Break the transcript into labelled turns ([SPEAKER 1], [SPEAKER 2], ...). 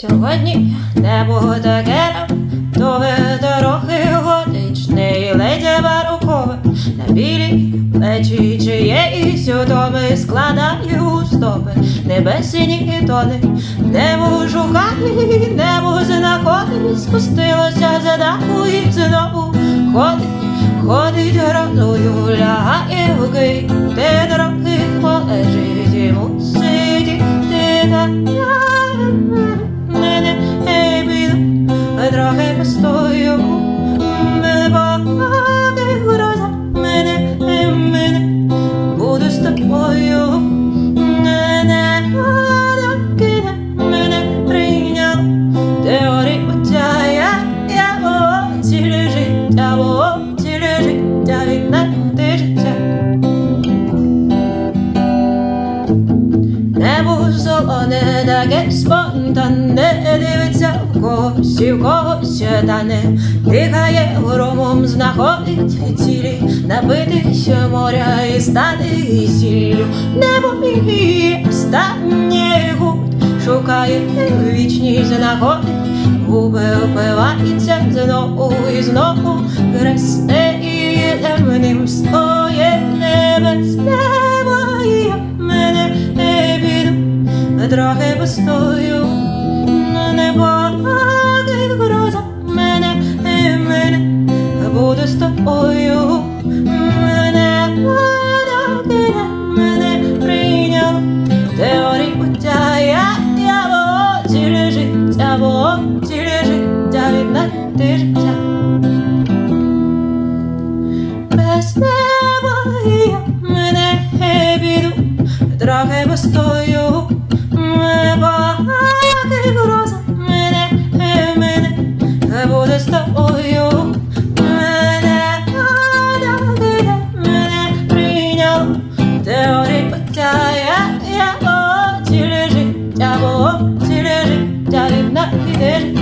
[SPEAKER 1] Сьогодні небо таке, то трохи годичний, ледь барукове, на білі плечі чиєїсь утоми складаю стопи, небесні тони, небо шукає, небо знаходить, спустилося за даху і знову ходить, ходить грозою, лягає в кий, трохи мене багато гроза, мене, мене, буду з тобою, мене кине, мене прийняв, теорії буття, я, я, о, ціле життя, о, ціле життя, віднайти життя. Небо солоне, таке спонтанне, в когось, і в когось тане, дихає громом, знаходить цілі, напитися моря і стати сіллю. Небо міє останнє гуд, шукає вічність, знаходить, губи впивається знову і знову, хресте і темним стоє небесне моє мене не піду, трохи постою, мене, мене, буду мене кине, мене прийняв, теорії буття, я, я, бо ціле життя, бо ціле життя, віднайти життя. Без неба я мене піду, трохи постою, then